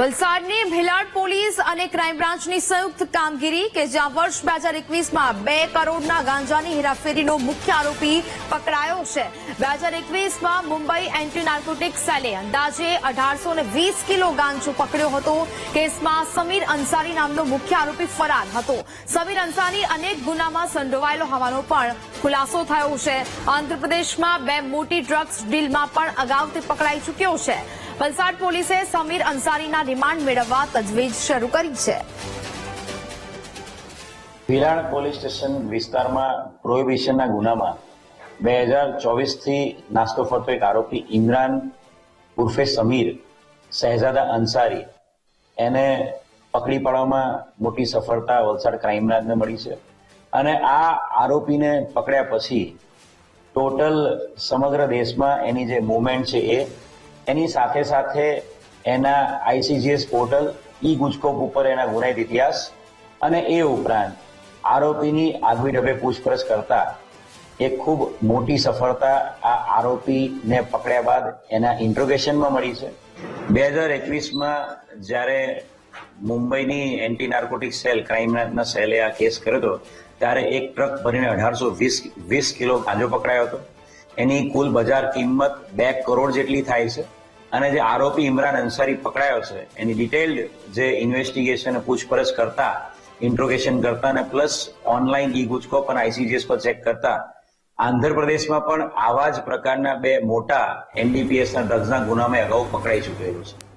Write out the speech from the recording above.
વલસાડની Bhilad police અને crime બ્રાન્ચની સંયુક્ત કામગીરી કે જ્યાં વર્ષ બે હજાર એકવીસમાં બે કરોડના ગાંજાની હેરાફેરીનો મુખ્ય આરોપી પકડાયો છે. બે હજાર એકવીસમાં મુંબઈ એન્ટી નાર્કોટિક સેલે અંદાજે અઢારસો વીસ કિલો ગાંજો પકડ્યો હતો. કેસમાં સમીર અંસારી નામનો મુખ્ય આરોપી ફરાર હતો. સમીર અંસારી અનેક ગુનામાં સંડોવાયેલો હોવાનો પણ ખુલાસો થયો છે. આંધ્રપ્રદેશમાં બે મોટી ડ્રગ્સ ડીલમાં પણ અગાઉથી પકડાઈ ચૂક્યો છે. વલસાડ પોલીસે સમીર અંસારીના રિમાન્ડ મેળવવા તજવીજ શરૂ કરી છે. વિરાણ પોલીસ સ્ટેશન વિસ્તારમાં પ્રોહિબિશનના ગુનામાં બે હજાર ચોવીસથી નાસ્તો ફરતો એક આરોપી ઇમરાન ઉર્ફે સમીર શહેજાદા અંસારી. એને પકડી પાડવામાં મોટી સફળતા વલસાડ ક્રાઇમ બ્રાન્ચને મળી છે. અને આ આરોપીને પકડ્યા પછી ટોટલ સમગ્ર દેશમાં એની જે મુવમેન્ટ છે એ, એની સાથે સાથે એના આઈસીજીએસ પોર્ટલ, ઈ ગુજકોપ ઉપર એના ગુનાહિત ઇતિહાસ અને એ ઉપરાંત આરોપીની આગવી ઢબે પૂછપરછ કરતા એક ખૂબ મોટી સફળતા આ આરોપીને પકડ્યા બાદ એના ઇન્ટ્રોગેશનમાં મળી છે. બે હજાર એકવીસમાં જ્યારે મુંબઈની એન્ટી નાર્કોટિક સેલ ક્રાઇમ સેલે આ કેસ કર્યો હતો, ત્યારે એક ટ્રક ભરીને અઢારસો વીસ વીસ કિલો ગાંજો પકડાયો હતો. એની કુલ બજાર કિંમત બે કરોડ જેટલી થાય છે અને જે આરોપી ઇમરાન અંસારી પકડાયો છે, એની ડિટેલ્ડ જે ઇન્વેસ્ટિગેશન પૂછપરછ કરતા ઇન્ટ્રોગેશન કરતા અને પ્લસ ઓનલાઈન ઈ ગુજકોપ અને આઈસીજીએસ પર ચેક કરતા, આંધ્રપ્રદેશમાં પણ આવા જ પ્રકારના બે મોટા એનડીપીએસના ડ્રગ્સના ગુનામાં અગાઉ પકડાઈ ચૂકેલું છે.